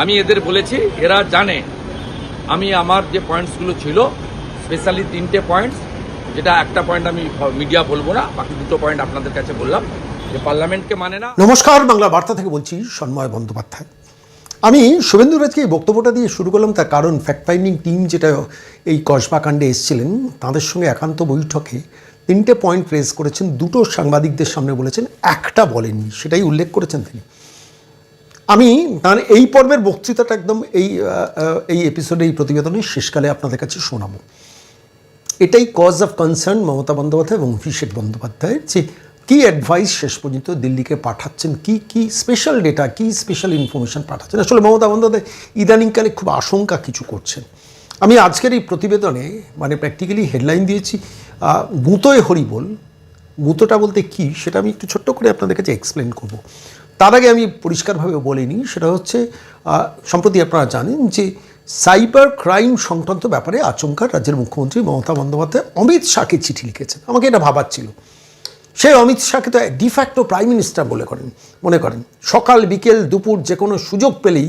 আমি এদের বলেছি, এরা জানে। আমি আমার যে পয়েন্টসগুলো ছিল স্পেশালি তিনটে পয়েন্টস যেটা একটা পয়েন্ট আমি মিডিয়া বলব না, বাকি দুটো পয়েন্ট আপনাদের কাছে বললাম, যে পার্লামেন্টকে মানে না। নমস্কার, বাংলা বার্তা থেকে বলছি সন্ময় বন্দ্যোপাধ্যায়। আমি শুভেন্দু রাজকে এই বক্তব্যটা দিয়ে শুরু করলাম তার কারণ ফ্যাক্ট ফাইন্ডিং টিম যেটা এই কসবা কাণ্ডে এসেছিলেন, তাদের সঙ্গে একান্ত বৈঠকে তিনটে পয়েন্ট রেজ করেছেন, দুটো সাংবাদিকদের সামনে বলেছেন, একটা বলেননি, সেটাই উল্লেখ করেছেন তিনি। আমি তার এই পর্বের বক্তৃতাটা একদম এই এই এপিসোডে এই প্রতিবেদনের শেষকালে আপনাদের কাছে শোনাবো। এটাই cause of concern Mamata Bandyopadhyay এবং অভিষেক বন্দ্যোপাধ্যায় যে কী অ্যাডভাইস শেষ পর্যন্ত দিল্লিকে পাঠাচ্ছেন, কি কি স্পেশাল ডেটা কি স্পেশাল ইনফরমেশন পাঠাচ্ছেন। আসলে মমতা বন্দ্যোপাধ্যায় ইদানিংকালে খুব আশঙ্কা কিছু করছেন। আমি আজকের এই প্রতিবেদনে মানে প্র্যাকটিক্যালি হেডলাইন দিয়েছি গুঁতোয় হরিবোল। গুঁতোটা বলতে কি সেটা আমি একটু ছোট্ট করে আপনাদের কাছে এক্সপ্লেন করব। তার আগে আমি পরিষ্কারভাবে বলিনি, সেটা হচ্ছে সম্প্রতি আপনারা জানেন যে সাইবার ক্রাইম সংক্রান্ত ব্যাপারে আচমকা রাজ্যের মুখ্যমন্ত্রী মমতা বন্দ্যোপাধ্যায় অমিত শাহকে চিঠি লিখেছেন। আমাকে এটা ভাবার ছিল সেই অমিত শাহকে তো ডিফ্যাক্টো প্রাইম মিনিস্টার বলে করেন, মনে করেন। সকাল, বিকেল, দুপুর যে কোনো সুযোগ পেলেই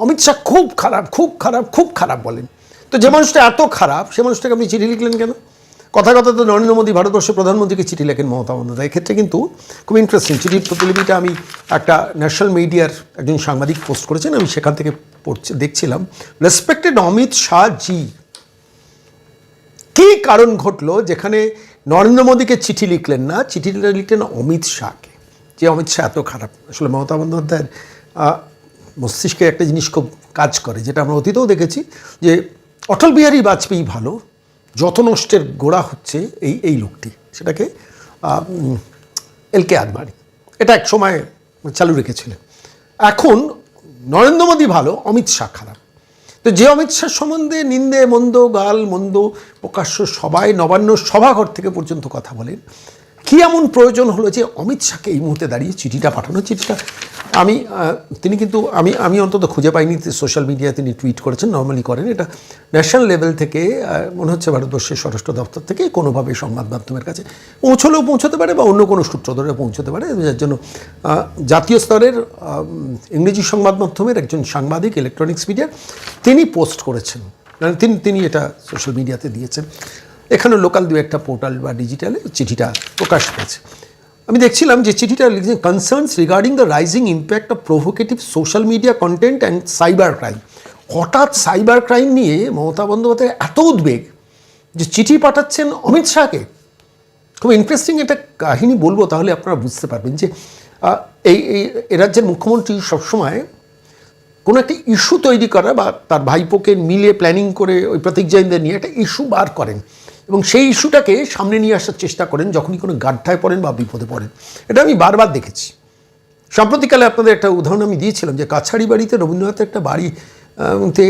অমিত শাহ খুব খারাপ খুব খারাপ খুব খারাপ বলেন। তো যে মানুষটা এত খারাপ, সে মানুষটাকে আপনি চিঠি লিখলেন কেন? কথা কথা তো নরেন্দ্র মোদী ভারতবর্ষের প্রধানমন্ত্রীকে চিঠি লেখেন মমতা বন্দ্যোপাধ্যায়। এক্ষেত্রে কিন্তু খুব ইন্টারেস্টিং চিঠির প্রতিলিপিটা আমি একটা ন্যাশনাল মিডিয়ার একজন সাংবাদিক পোস্ট করেছেন, আমি সেখান থেকে পড়ছি, দেখছিলাম। রেসপেক্টেড অমিত শাহ জি কী কারণ ঘটলো যেখানে নরেন্দ্র মোদীকে চিঠি লিখলেন না? চিঠিটা লিখলেন অমিত শাহকে। যে অমিত শাহ এত খারাপ। আসলে মমতা বন্দ্যোপাধ্যায়ের মস্তিষ্কে একটা জিনিস খুব কাজ করে, যেটা আমরা অতীতেও দেখেছি যে অটল বিহারী বাজপেয়ী ভালো যত নষ্টের গোড়া হচ্ছে এই এই লোকটি। সেটাকে এল কে আদবানি এটা এক সময় চালু রেখেছিলেন। এখন নরেন্দ্র মোদী ভালো, অমিত শাহ খারাপ। তো যে অমিত শাহ সম্বন্ধে নিন্দে, মন্দ, গাল, মন্দ প্রকাশ্য সবাই নবান্ন সভাঘর থেকে পর্যন্ত কথা বলেন, কী এমন প্রয়োজন হলো যে অমিত শাহকে এই মুহূর্তে দাঁড়িয়ে চিঠিটা পাঠানো, চিঠিটা আমি তিনি কিন্তু আমি আমি অন্তত খুঁজে পাইনি সোশ্যাল মিডিয়ায় তিনি টুইট করেছেন নর্মালি করেন। এটা ন্যাশনাল লেভেল থেকে মনে হচ্ছে ভারতবর্ষের স্বরাষ্ট্র দপ্তর থেকে কোনোভাবে সংবাদ মাধ্যমের কাছে পৌঁছলেও পৌঁছতে পারে বা অন্য কোনো সূত্র ধরে পৌঁছতে পারে। যার জন্য জাতীয় স্তরের ইংরেজি সংবাদ মাধ্যমের একজন সাংবাদিক ইলেকট্রনিক্স মিডিয়ার তিনি পোস্ট করেছেন। মানে তিনি তিনি এটা সোশ্যাল মিডিয়াতে দিয়েছেন। এখানে লোকাল দু একটা পোর্টাল বা ডিজিটালে চিঠিটা প্রকাশ পেয়েছে। আমি দেখছিলাম যে চিঠিটা লিখছেন concerns regarding the rising impact of provocative social media content and cyber crime হঠাৎ সাইবার ক্রাইম নিয়ে মমতা বন্দ্যোপাধ্যায় এত উদ্বেগ যে চিঠি পাঠাচ্ছেন অমিত শাহকে। খুব ইন্টারেস্টিং একটা কাহিনী বলব তাহলে আপনারা বুঝতে পারবেন যে এই এই রাজ্যের মুখ্যমন্ত্রী সবসময় কোনো একটা ইস্যু তৈরি করা বা তার ভাইপোকে মিলে প্ল্যানিং করে ওই প্রতীক জৈনদের নিয়ে একটা ইস্যু বার করেন। এবং সেই ইস্যুটাকে সামনে নিয়ে আসার চেষ্টা করেন যখনই কোনো গাড্ডায় পড়েন বা বিপদে পড়েন। এটা আমি বারবার দেখেছি। সাম্প্রতিককালে আপনাদের একটা উদাহরণ আমি দিয়েছিলাম যে কাছাড়ি বাড়িতে রবীন্দ্রনাথের একটা বাড়ি তে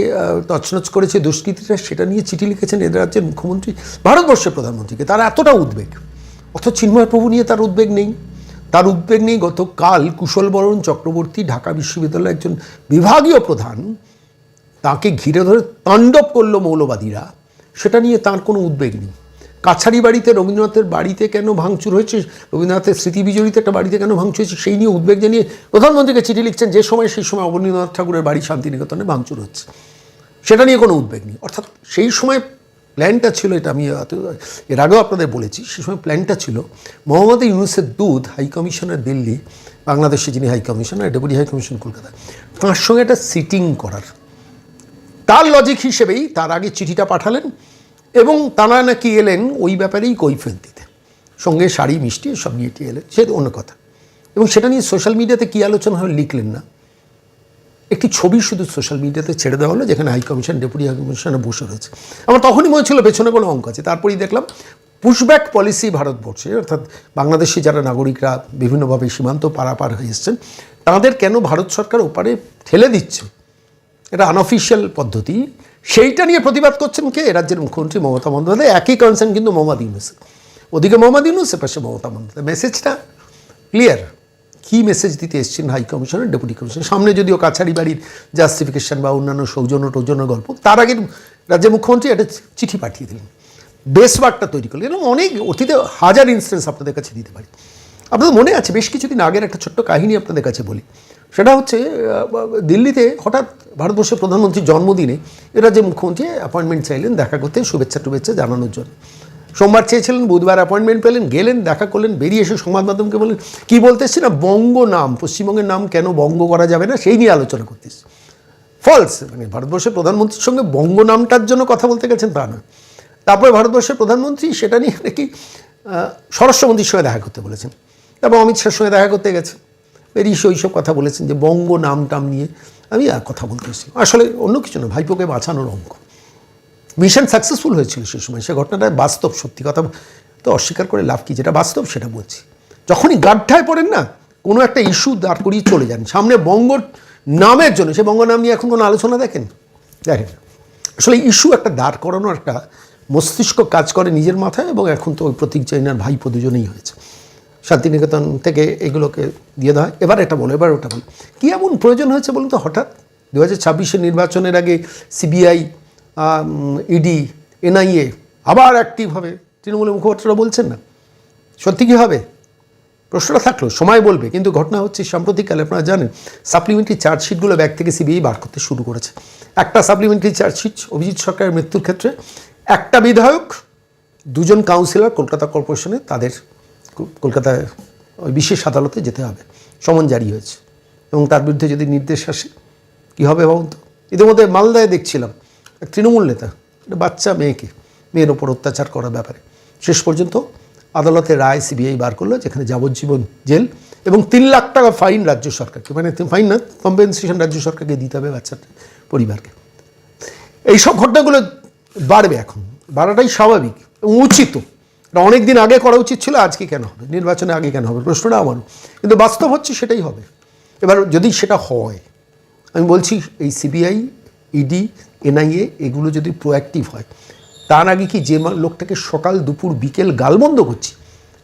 তছনছ করেছে দুষ্কৃতীরা, সেটা নিয়ে চিঠি লিখেছেন এদের রাজ্যের মুখ্যমন্ত্রী, ভারতবর্ষের প্রধানমন্ত্রীকে। তার এতটা উদ্বেগ। অথচ চিন্ময় প্রভু নিয়ে তার উদ্বেগ নেই। তার উদ্বেগ নেই গতকাল কুশলবরণ চক্রবর্তী ঢাকা বিশ্ববিদ্যালয়ের একজন বিভাগীয় প্রধান তাকে ঘিরে ধরে তাণ্ডব করল মৌলবাদীরা। সেটা নিয়ে তার কোনো উদ্বেগ নেই। কাছারি বাড়িতে রবীন্দ্রনাথের বাড়িতে কেন ভাঙচুর হয়েছে? রবীন্দ্রনাথের স্মৃতি বিজড়িত একটা বাড়িতে কেন ভাঙচুর হয়েছে? সেই নিয়ে উদ্বেগ জানিয়ে প্রধানমন্ত্রীকে চিঠি লিখছেন, যে সময় সেই সময় অবনীন্দ্রনাথ ঠাকুরের বাড়ি শান্তিনিকেতনে ভাঙচুর হচ্ছে। সেটা নিয়ে কোনো উদ্বেগ নেই। অর্থাৎ সেই সময় প্ল্যানটা ছিল, এটা আমি এর আগেও আপনাদের বলেছি, সেই সময় প্ল্যানটা ছিল, মোহাম্মদ ইউনুসের দুধ হাই কমিশনার দিল্লি, বাংলাদেশে যিনি high commissioner, deputy high commission Kolkata তাঁর সঙ্গে একটা সিটিং করার। তার লজিক হিসেবেই তার আগে চিঠিটা পাঠালেন এবং তারা নাকি এলেন ওই ব্যাপারেই কৈফেল দিতে। সঙ্গে শাড়ি, মিষ্টি সব নিয়ে এলেন। সে অন্য কথা। এবং সেটা নিয়ে সোশ্যাল মিডিয়াতে কী আলোচনা হলো লিখলেন না। একটি ছবি শুধু সোশ্যাল মিডিয়াতে ছেড়ে দেওয়া হলো, যেখানে হাই কমিশন ডেপুটি হাই কমিশনে বসে রয়েছে। আমার তখনই মনে ছিল পেছনে কোনো অঙ্ক আছে। তারপরেই দেখলাম পুশব্যাক পলিসি ভারতবর্ষে, অর্থাৎ বাংলাদেশি যারা নাগরিকরা বিভিন্নভাবে সীমান্ত পারাপার হয়ে এসছেন, তাদের কেন ভারত সরকার ওপারে ঠেলে দিচ্ছে? এটা আনঅফিসিয়াল পদ্ধতি। সেইটা নিয়ে প্রতিবাদ করছেন কে? রাজ্যের মুখ্যমন্ত্রী মমতা বন্দ্যোপাধ্যায়। একই কনসার্ন কিন্তু মোহাম্মদ ইউনুস। ওদিকে মোহাম্মদ ইউনুস, এপাশে মমতা বন্দ্যোপাধ্যায়। মেসেজটা ক্লিয়ার কী মেসেজ দিতে এসছেন হাই কমিশনার ডেপুটি কমিশনার সামনে যদিও কাছারি বাড়ির জাস্টিফিকেশন বা অন্যান্য সৌজন্য টৌজন্য গল্প, তার আগে রাজ্যের মুখ্যমন্ত্রী একটা চিঠি পাঠিয়ে দিলেন। বেসওয়ার্কটা তৈরি করলেন। এরকম অনেক অতীতে হাজার ইনস্টেন্স আপনাদের কাছে দিতে পারি। আপনাদের মনে আছে, বেশ কিছুদিন আগের একটা ছোট্ট কাহিনী আপনাদের কাছে বলি। সেটা হচ্ছে দিল্লিতে হঠাৎ ভারতবর্ষের প্রধানমন্ত্রীর জন্মদিনে এরা যে মুখ্যমন্ত্রী অ্যাপয়েন্টমেন্ট চাইলেন দেখা করতে, শুভেচ্ছা টুভেচ্ছা জানানোর জন্য। সোমবার চেয়েছিলেন, বুধবার অ্যাপয়েন্টমেন্ট পেলেন, গেলেন, দেখা করলেন, বেরিয়ে এসে সংবাদ মাধ্যমকে বললেন, কী বলতে এসছি না? বঙ্গ নাম, পশ্চিমবঙ্গের নাম কেন বঙ্গ করা যাবে না? সেই নিয়ে আলোচনা করতে এসছি। ফলস মানে ভারতবর্ষের প্রধানমন্ত্রীর সঙ্গে বঙ্গ নামটার জন্য কথা বলতে গেছেন তা নয়। তারপরে ভারতবর্ষের প্রধানমন্ত্রী সেটা নিয়ে নাকি স্বরাষ্ট্রমন্ত্রীর সঙ্গে দেখা করতে বলেছেন। তারপর অমিত শাহের সঙ্গে দেখা করতে গেছেন। বেরিয়ে ওইসব কথা বলেছেন যে বঙ্গ নাম টাম নিয়ে আমি আর কথা বলতে এসেছি আসলে অন্য কিছু না, ভাইপোকে বাঁচানোর অঙ্ক মিশন সাকসেসফুল হয়েছিল সে সময়। সে ঘটনাটা বাস্তব, সত্যি কথা তো অস্বীকার করে লাভ কি? যেটা বাস্তব সেটা বলছি। যখনই গাড্ডায় পড়েন না, কোনো একটা ইস্যু দাঁড় করিয়ে চলে যান। সামনে বঙ্গ নামের জন্য, সে বঙ্গ নাম নিয়ে এখন কোনো আলোচনা দেখেন? দেখেন। আসলে ইস্যু একটা দাঁড় করানো একটা মস্তিষ্ক কাজ করে নিজের মাথায় এবং এখন তো ওই প্রতীক জৈনার ভাইপো দুজনেই হয়েছে। শান্তিনিকেতন থেকে এগুলোকে দিয়ে দেওয়া হয়। এবার এটা বলো, এবার ওটা বলো। কী এমন প্রয়োজন হয়েছে বলুন তো হঠাৎ? দু হাজার ছাব্বিশের নির্বাচনের আগে সিবিআই ইডি, এনআইএ আবার অ্যাক্টিভ হবে। তৃণমূলের মুখপাত্ররা বলছেন না। সত্যি কী হবে? প্রশ্নটা থাকল, সময় বলবে, কিন্তু ঘটনা হচ্ছে সাম্প্রতিককালে আপনারা জানেন সাপ্লিমেন্টারি চার্জশিটগুলো ব্যাগ থেকে সিবিআই বার করতে শুরু করেছে। একটা সাপ্লিমেন্টারি চার্জশিট অভিজিৎ সরকারের মৃত্যুর ক্ষেত্রে, একটা বিধায়ক, দুজন কাউন্সিলর কলকাতা কর্পোরেশনে তাদের কলকাতায় ওই বিশেষ আদালতে যেতে হবে। সমন জারি হয়েছে। এবং তার বিরুদ্ধে যদি নির্দেশ আসে, কী হবে ভাবুন তো? ইতিমধ্যে মালদায় দেখছিলাম এক তৃণমূল নেতা, একটা বাচ্চা মেয়েকে, মেয়ের ওপর অত্যাচার করার ব্যাপারে। শেষ পর্যন্ত আদালতে রায় সিবিআই বার করল, যেখানে যাবজ্জীবন জেল এবং তিন লাখ টাকা ফাইন রাজ্য সরকারকে মানে ফাইন না, কম্পেনসেশন রাজ্য সরকারকে দিতে হবে বাচ্চার পরিবারকে। এইসব ঘটনাগুলো বাড়বে এখন। বাড়াটাই স্বাভাবিক এবং উচিত। এটা অনেক দিন আগে করা উচিত ছিল, আজকে কেন হবে? নির্বাচনে আগে কেন হবে? প্রশ্নটা আমার। কিন্তু বাস্তব হচ্ছে সেটাই হবে। এবার যদি সেটা হয়, আমি বলছি এই সিবিআই ইডি এনআইএ এগুলো যদি প্রোঅ্যাক্টিভ হয়, তার আগে কি যে লোকটাকে সকাল দুপুর বিকেল গালবন্ধ করছি,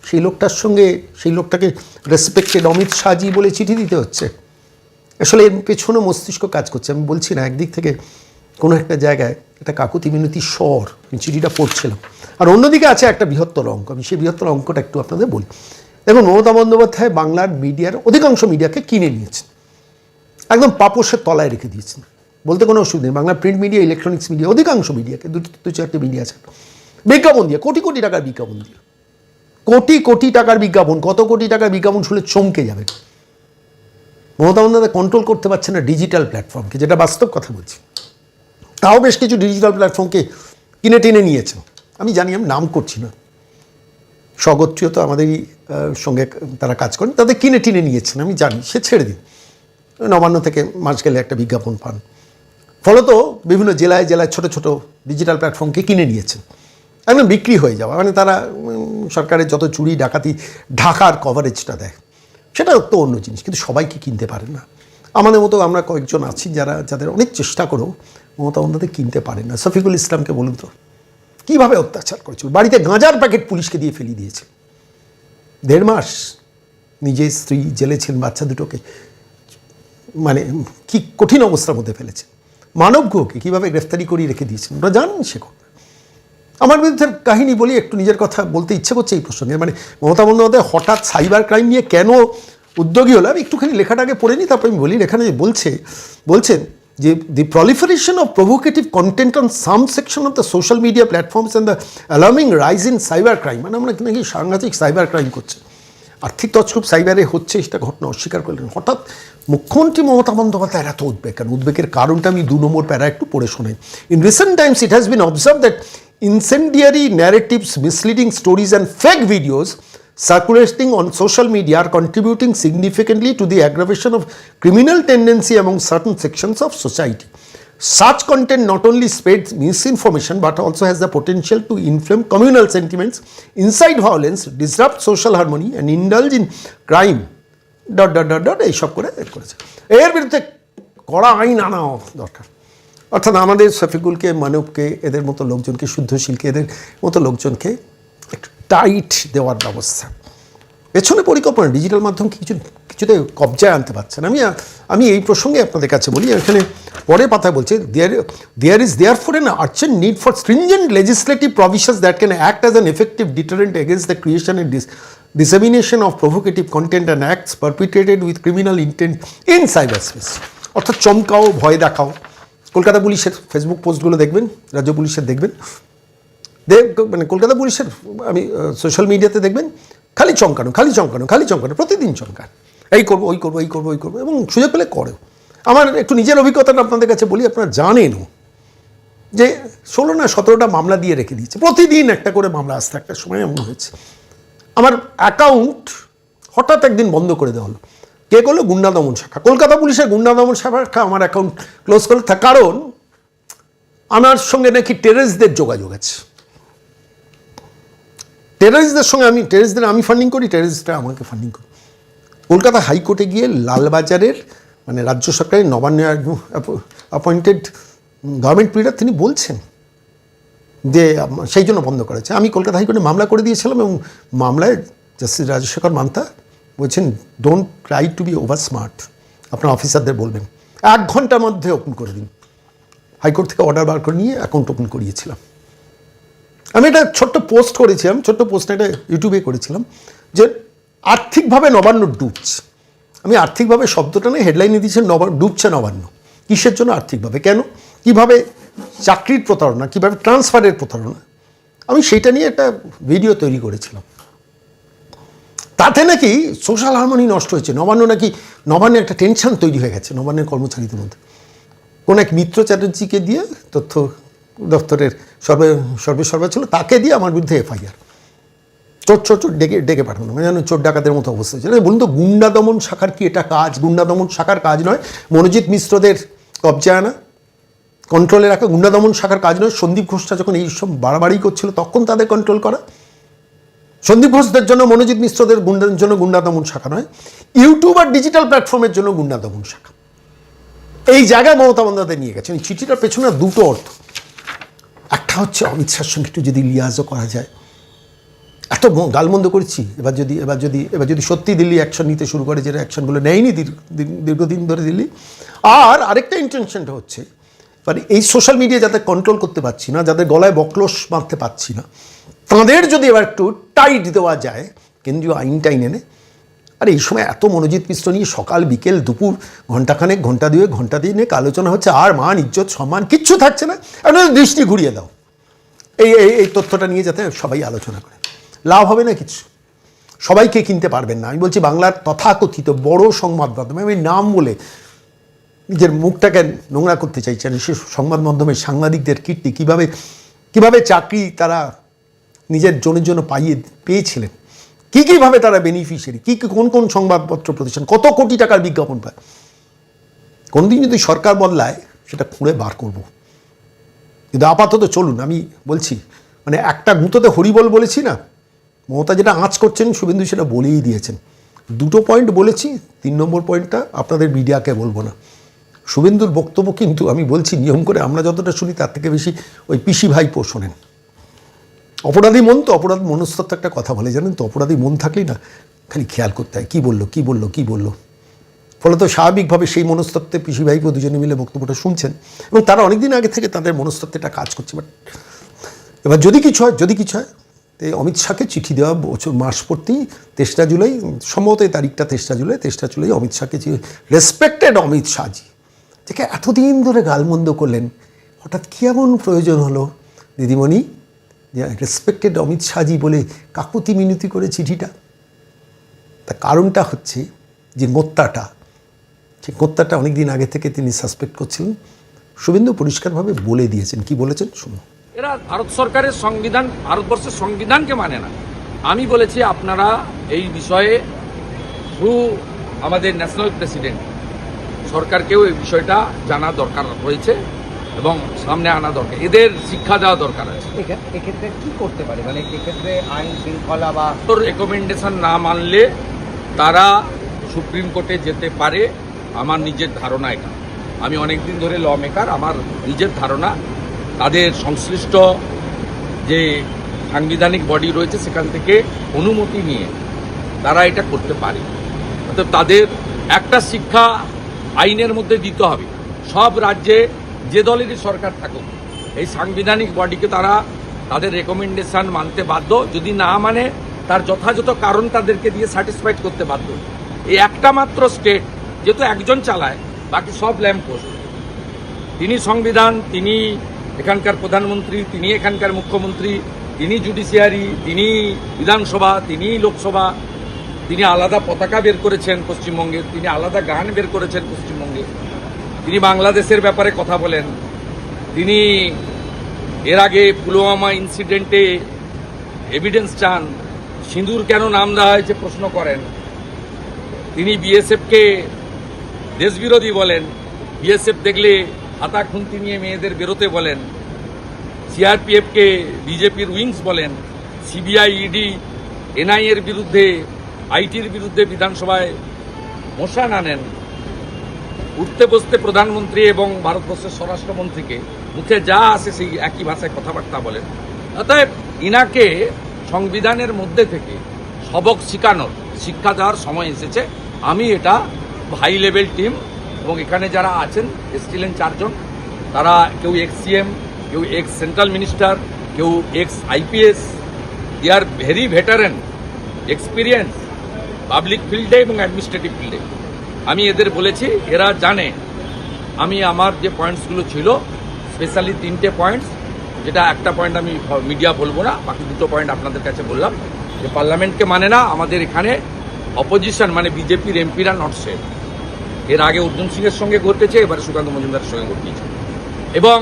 সেই লোকটার সঙ্গে, সেই লোকটাকে রেসপেক্টেড অমিত শাহজি বলে চিঠি দিতে হচ্ছে। আসলে এর পেছনে মস্তিষ্ক কাজ করছে। আমি বলছি না, একদিক থেকে কোনো একটা জায়গায় একটা কাকুতি মিনতি স্বর, আমি চিঠিটা পড়ছিলাম। আর অন্যদিকে আছে একটা বৃহত্তর অঙ্ক, আমি সেই বৃহত্তর অঙ্কটা একটু আপনাদের বলি। দেখুন, মমতা বন্দ্যোপাধ্যায় বাংলার মিডিয়ার অধিকাংশ মিডিয়াকে কিনে নিয়েছেন। একদম পাপোশের তলায় রেখে দিয়েছেন। বলতে কোনো অসুবিধা নেই। Bangla print media, electronics media, অধিকাংশ মিডিয়াকে দু দু চারটে মিডিয়া আছে। বিজ্ঞাপন দিয়ে, কোটি কোটি টাকার বিজ্ঞাপন দিয়ে। কোটি কোটি টাকার বিজ্ঞাপন, কত কোটি টাকার বিজ্ঞাপন শুনে চমকে যাবে? মমতা বন্দ্যোপাধ্যায় কন্ট্রোল করতে পারছে না ডিজিটাল প্ল্যাটফর্মকে যেটা বাস্তব কথা বলছি। তাও বেশ কিছু ডিজিটাল প্ল্যাটফর্মকে কিনে টেনে নিয়েছেন আমি জানি, আমি নাম করছি না। স্বগোত্রীয় তো আমাদেরই সঙ্গে তারা কাজ করেন। তাদের কিনে টিনে নিয়েছেন, আমি জানি, সে ছেড়ে দিন। নবান্ন থেকে মাস গেলে একটা বিজ্ঞাপন পান। ফলত বিভিন্ন জেলায় জেলায় ছোট ছোট ডিজিটাল প্ল্যাটফর্মকে কিনে নিয়েছেন। একদম বিক্রি হয়ে যাওয়া। মানে তারা সরকারের যত চুরি, ডাকাতি, ঢাকার কভারেজটা দেয়। সেটা তো অন্য জিনিস, কিন্তু সবাইকে কিনতে পারে না? আমাদের মতো আমরা কয়েকজন আছি যারা, যাদের অনেক চেষ্টা করেও মমতা বন্দ্যোপাধ্যায় কিনতে পারেন না। শফিকুল ইসলামকে বলুন তো, কীভাবে অত্যাচার করেছিল? বাড়িতে গাঁজার প্যাকেট পুলিশকে দিয়ে ফেলিয়ে দিয়েছে। দেড় মাস নিজের স্ত্রী জেলেছেন বাচ্চা দুটোকে মানে কি কঠিন অবস্থার মধ্যে ফেলেছে। মানব গুহকে কীভাবে গ্রেফতারি করিয়ে রেখে দিয়েছেন, ওরা জানেন সে কথা। আমার বিরুদ্ধে কাহিনী বলি, একটু নিজের কথা বলতে ইচ্ছে করছে এই প্রসঙ্গে। মানে মমতা বন্দ্যোপাধ্যায় হঠাৎ সাইবার ক্রাইম নিয়ে কেন উদ্যোগী হলো আমি একটুখানি লেখাটাকে পড়ে নিই তারপর আমি বলি এখানে যে বলছে বলছেন যে the proliferation of provocative content on some section of the social media platforms and the alarming rise in cyber crime মানে আমরা নাকি সাংঘাতিক সাইবার ক্রাইম করছে। আর্থিক তছরূপ সাইবারে হচ্ছে সেটা ঘটনা অস্বীকার করলেন। হঠাৎ মুখ্যমন্ত্রী মমতা বন্দ্যোপাধ্যায়ের এত উদ্বেগ কারণ উদ্বেগের কারণটা আমি দু নম্বর প্যারা একটু পড়ে শোনাই। In recent times it has been observe that incendiary narratives, misleading stories and fake videos circulating on social media are contributing significantly to the aggravation of criminal tendency among certain sections of society. Such content not only spreads misinformation but also has the potential to inflame communal sentiments, incite violence, disrupt social harmony, and indulge in crime. Dot dot dot dot এইসব করে এ করেছে এর বিরুদ্ধে কড়া আইন আনা দরকার অর্থাৎ আমাদের শফিকুলকে মানবকে এদের মতো লোকজনকে শুদ্ধশীলকে এদের মতো লোকজনকে একটু টাইট দেওয়ার ব্যবস্থা। পেছনে পরিকল্পনা, ডিজিটাল মাধ্যম কিছু কিছুতে কবজায় আনতে পারছেন? আমি আমি এই প্রসঙ্গে আপনাদের কাছে বলি, এখানে পরে পাতায় বলছে there there is there for an urgent need for stringent legislative provisions that can act as an effective deterrent against the creation and dissemination provocative provocative and acts acts perpetrated criminal criminal intent cyber cyberspace. অর্থাৎ চমকাও, ভয় দেখাও। কলকাতা পুলিশের Facebook পোস্টগুলো দেখবেন, রাজ্য পুলিশের দেখবেন। মানে কলকাতা পুলিশের, আমি সোশ্যাল মিডিয়াতে দেখবেন, খালি চমকানো খালি চমকানো খালি চমকানো, প্রতিদিন চমকান। এই করব, ওই করব, এই করব, ওই করব, এবং সুযোগ পেলে করেও। আমার একটু নিজের অভিজ্ঞতাটা আপনাদের কাছে বলি, আপনারা জানেনও যে ষোলো না সতেরোটা মামলা দিয়ে রেখে দিয়েছে। প্রতিদিন একটা করে মামলা আসতে, একটা সময় এমন হয়েছে। আমার অ্যাকাউন্ট হঠাৎ একদিন বন্ধ করে দেওয়া হলো। কে করল? গুন্ডা দমন শাখা। কলকাতা পুলিশের গুন্ডা দমন শাখা আমার অ্যাকাউন্ট ক্লোজ করে তার কারণ আমার সঙ্গে নাকি টেরেসদের যোগাযোগ আছে। টেররিস্টদের সঙ্গে আমি টেররিস্টদের আমি ফান্ডিং করি টেররিস্টরা আমাকে ফান্ডিং করি। কলকাতা হাইকোর্টে গিয়ে লালবাজারের মানে রাজ্য সরকারের নবান্ন অ্যাপয়েন্টেড গভর্নমেন্ট পিরিয়ড তিনি বলছেন যে, সেই জন্য বন্ধ করেছে। আমি কলকাতা হাইকোর্টে মামলা করে দিয়েছিলাম এবং মামলায় জাস্টিস রাজশেখর মান্তা বলছেন don't try to be over smart আপনার অফিসারদের বলবেন। এক ঘণ্টার মধ্যে ওপেন করে দিন। হাইকোর্ট থেকে অর্ডার বার করে নিয়ে অ্যাকাউন্ট ওপেন করিয়েছিলাম। আমি একটা ছোট্ট পোস্ট করেছিলাম, ছোট্ট পোস্ট এটা ইউটিউবে করেছিলাম যে আর্থিকভাবে নবান্ন ডুবছে। আমি আর্থিকভাবে শব্দটা নিয়ে হেডলাইনে দিয়েছে নবা, ডুবছে নবান্ন। কিসের জন্য আর্থিকভাবে? কেন? কীভাবে চাকরির প্রতারণা, কীভাবে ট্রান্সফারের প্রতারণা? আমি সেইটা নিয়ে একটা ভিডিও তৈরি করেছিলাম। তাতে নাকি সোশ্যাল হারমোনি নষ্ট হয়েছে। নবান্ন নাকি, নবান্নে একটা টেনশন তৈরি হয়ে গেছে, নবান্নের কর্মচারীদের মধ্যে। কোন এক মিত্র চ্যাটার্জিকে দিয়ে তথ্য দপ্তরের সর্বে সর্বে সর্বা ছিল, তাকে দিয়ে আমার বিরুদ্ধে এফআইআর। চোর চোর চোর, ডেকে ডেকে পাঠানো। মানে যেন চোর ডাকাতের মতো অবস্থা আরে বলুন তো, গুন্ডা দমন শাখার কি এটা কাজ? গুন্ডা দমন শাখার কাজ নয়। মনোজিৎ মিশ্রদের কবজা আনা কন্ট্রোলে রাখা, গুন্ডা দমন শাখার কাজ নয়। সন্দীপ ঘোষটা যখন এই সব বাড়াবাড়ি করছিল, তখন তাদের কন্ট্রোল করা। সন্দীপ ঘোষদের জন্য মনোজিৎ মিশ্রদের গুন্ডার জন্য গুন্ডা দমন শাখা নয়। ইউটিউব আর ডিজিটাল প্ল্যাটফর্মের জন্য গুন্ডা দমন শাখা। এই জায়গায় মমতা বন্দ্যোপাধ্যায় নিয়ে গেছেন। চিঠিটার পেছনে দুটো অর্থ। একটা হচ্ছে অমিত শাহর সঙ্গে একটু যদি লিয়াজও করা যায়। এত গালমন্দ করেছি। এবার যদি এবার যদি এবার যদি সত্যি দিল্লি অ্যাকশন নিতে শুরু করে, যেটা অ্যাকশনগুলো নেয়নি দীর্ঘ- দীর্ঘ- দীর্ঘদিন ধরে দিল্লি। আর আরেকটা ইন্টেনশনটা হচ্ছে মানে এই সোশ্যাল মিডিয়া যাতে কন্ট্রোল করতে পারছি না, যাদের গলায় বকলস মারতে পারছি না, তাঁদের যদি এবার একটু টাইট দেওয়া যায়, কেন্দ্রীয় আইন এনে আর, এই সময় এত মনোজিৎ মিশ্র নিয়ে সকাল, বিকেল, দুপুর ঘন্টাখানেক ঘণ্টা দুয়ে ঘণ্টা দিনে আলোচনা হচ্ছে, আর মান, ইজ্জত, সম্মান কিচ্ছু থাকছে না। আপনাদের দৃষ্টি ঘুরিয়ে দাও। এই এই এই তথ্যটা নিয়ে যাতে সবাই আলোচনা করে। লাভ হবে না কিছু। সবাইকে কিনতে পারবেন না। আমি বলছি, বাংলার তথাকথিত বড় সংবাদ মাধ্যমে, আমি নাম বলে নিজের মুখটাকে নোংরা করতে চাইছেন সে সংবাদ মাধ্যমে সাংবাদিকদের কীর্তি কীভাবে কীভাবে চাকরি তারা নিজের জনের জন্য পাইয়ে পেয়েছিলেন? কী কীভাবে তারা বেনিফিশিয়ারি কী কী কোন কোন সংবাদপত্র প্রতিষ্ঠান? কত কোটি টাকার বিজ্ঞাপন পায়? কোনোদিন যদি সরকার বদলায়, সেটা খুঁড়ে বার করব। কিন্তু আপাতত চলুন, আমি বলছি মানে একটা গুঁতোতে হরিবল বলেছি না? মমতা যেটা আঁচ করছেন, শুভেন্দু সেটা বলেই দিয়েছেন। দুটো পয়েন্ট বলেছি, তিন নম্বর পয়েন্টটা আপনাদের মিডিয়াকে বলব না। শুভেন্দুর বক্তব্য কিন্তু আমি বলছি, নিয়ম করে আমরা যতটা শুনি, তার থেকে বেশি ওই পিসি ভাইপো শোনেন। অপরাধী মন তো, অপরাধ মনস্তত্ব একটা কথা বলে, জানেন তো? অপরাধী মন থাকলেই না, খালি খেয়াল করতে হয়, কী বলল কী বলল কী বলল? ফলত স্বাভাবিকভাবে সেই মনস্তত্ত্বে পিসি ভাইপো দুজনে মিলে বক্তব্যটা শুনছেন, এবং তারা অনেকদিন আগে থেকে তাদের মনস্তত্ত্বে একটা কাজ করছে, বাট এবার যদি কিছু হয়, যদি কিছু হয়, তো অমিত শাহকে চিঠি দেওয়া বছর, মাস পড়তেই তেসরা জুলাই, সম্ভবত এই তারিখটা তেসরা জুলাই তেসরা জুলাই অমিত শাহকে রেসপেক্টেড অমিত শাহজি, যাকে এতদিন ধরে গালমন্দ করলেন, হঠাৎ কী এমন প্রয়োজন হলো? দিদিমণি রেসপেক্টেড অমিত শাহজি বলে কাকুতি মিনতি করে চিঠিটা। তা কারণটা হচ্ছে যে মোত্তাটা, সেই মোত্তাটা অনেক দিন আগে থেকে তিনি সাসপেক্ট করছিলেন। শুভেন্দু পরিষ্কারভাবে বলে দিয়েছেন। কি বলেছেন? শুনুন। এরা ভারত সরকারের সংবিধান, ভারতবর্ষের সংবিধানকে মানে না। আমি বলেছি আপনারা এই বিষয়ে থ্রু আমাদের ন্যাশনাল প্রেসিডেন্ট সরকারকেও এই বিষয়টা জানা দরকার রয়েছে। এবং সামনে আনা দরকার। এদের শিক্ষা দেওয়া দরকার আছে। এক্ষে- এক্ষেত্রে কি করতে পারে? মানে এক্ষেত্রে আইন শৃঙ্খলা বা তোর রেকমেন্ডেশন না মানলে তারা সুপ্রিম কোর্টে যেতে পারে। আমার নিজের ধারণা এটা। আমি অনেক দিন ধরে ল মেকার আমার নিজের ধারণা। তাদের সংশ্লিষ্ট যে সাংবিধানিক বডি রয়েছে সেখান থেকে অনুমতি নিয়ে তারা এটা করতে পারে। অর্থাৎ তাদের একটা শিক্ষা আইনের মধ্যে দিতে হবে। সব রাজ্যে যে দলেরই সরকার থাকুক, এই সাংবিধানিক বডিকে তারা তাদের রেকমেন্ডেশন মানতে বাধ্য। যদি না মানে তার যথাযথ কারণ তাদেরকে দিয়ে স্যাটিসফাইড করতে বাধ্য। এই একটা মাত্র স্টেট যেহেতু একজন চালায়, বাকি সব ল্যাম্প পোস্ট তিনি সংবিধান, তিনি এখানকার প্রধানমন্ত্রী, তিনি এখানকার মুখ্যমন্ত্রী, তিনি জুডিশিয়ারি তিনি বিধানসভা, তিনি লোকসভা, তিনি আলাদা পতাকা বের করেছেন পশ্চিমবঙ্গের তিনি আলাদা গান বের করেছেন পশ্চিমবঙ্গে। তিনি বাংলাদেশের ব্যাপারে কথা বলেন। তিনি এর আগে পুলওয়ামা ইনসিডেন্টে এভিডেন্স চান, সিঁদুর কেন নাম দেওয়া হয়েছে প্রশ্ন করেন। তিনি বিএসএফকে দেশবিরোধী বলেন বিএসএফ দেখলে হাতা খুন্তি নিয়ে মেয়েদের বেরোতে বলেন। সিআরপিএফকে বিজেপির উইংস বলেন সিবিআই ইডি এনআইএর বিরুদ্ধে আইটির বিরুদ্ধে বিধানসভায় মোশান আনেন উঠতে বসতে প্রধানমন্ত্রী এবং ভারতবর্ষের স্বরাষ্ট্রমন্ত্রীকে মুখে যা আসে সেই একই ভাষায় কথাবার্তা বলেন। অতএব ইনাকে সংবিধানের মধ্যে থেকে সবক শিখানোর শিক্ষা দেওয়ার সময় এসেছে। আমি এটা হাই লেভেল টিম এবং এখানে যারা আছেন এসছিলেন চারজন, তারা কেউ এক্স সিএম কেউ এক্স সেন্ট্রাল মিনিস্টার কেউ ex IPS they are very veteran experience public ফিল্ডে এবং অ্যাডমিনিস্ট্রেটিভ ফিল্ডে আমি এদের বলেছি, এরা জানে। আমি আমার যে পয়েন্টসগুলো ছিল স্পেশালি তিনটে পয়েন্টস যেটা একটা পয়েন্ট আমি মিডিয়া বলব না, বাকি দুটো পয়েন্ট আপনাদের কাছে বললাম। যে পার্লামেন্টকে মানে না, আমাদের এখানে অপোজিশন মানে বিজেপির এমপিরা নট সেফ এর আগে অর্জুন সিংয়ের সঙ্গে ঘটেছে, এবারে সুকান্ত মজুমদারের সঙ্গে ঘটিয়েছে। এবং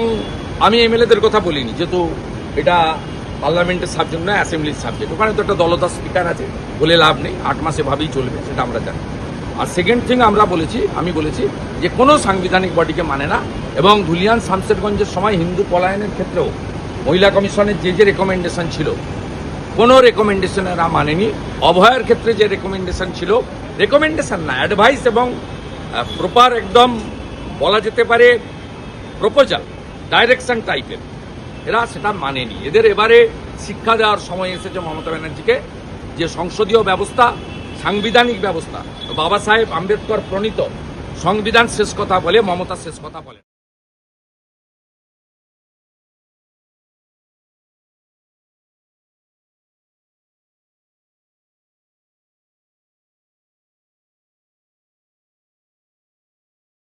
আমি এমএলএদের কথা বলিনি, যেহেতু এটা পার্লামেন্টের সাবজেক্ট নয় অ্যাসেম্বলির সাবজেক্ট ওখানে তো একটা দলতা স্পিকার আছে, বলে লাভ নেই, আট মাসে ভাবেই চলবে, সেটা আমরা জানি। আর সেকেন্ড থিং আমরা বলেছি, আমি বলেছি যে কোনো সাংবিধানিক বডিকে মানে না। এবং ধুলিয়ান শামশেরগঞ্জের সময় হিন্দু পলায়নের ক্ষেত্রেও মহিলা কমিশনের যে যে রেকমেন্ডেশন ছিল, কোনো রেকমেন্ডেশন এরা মানেনি। অভয়ের ক্ষেত্রে যে রেকমেন্ডেশন ছিল রেকমেন্ডেশন না অ্যাডভাইস এবং প্রপার একদম বলা যেতে পারে প্রপোজাল ডাইরেকশন টাইপের এরা সেটা মানেনি। এদের এবারে শিক্ষা দেওয়ার সময় এসেছে মমতা ব্যানার্জিকে, যে সংসদীয় ব্যবস্থা সাংবিধানিক ব্যবস্থা। বাবা সাহেব আম্বেদকর প্রণীত। সংবিধান শেষ কথা বলে মমতা শেষ কথা বলে।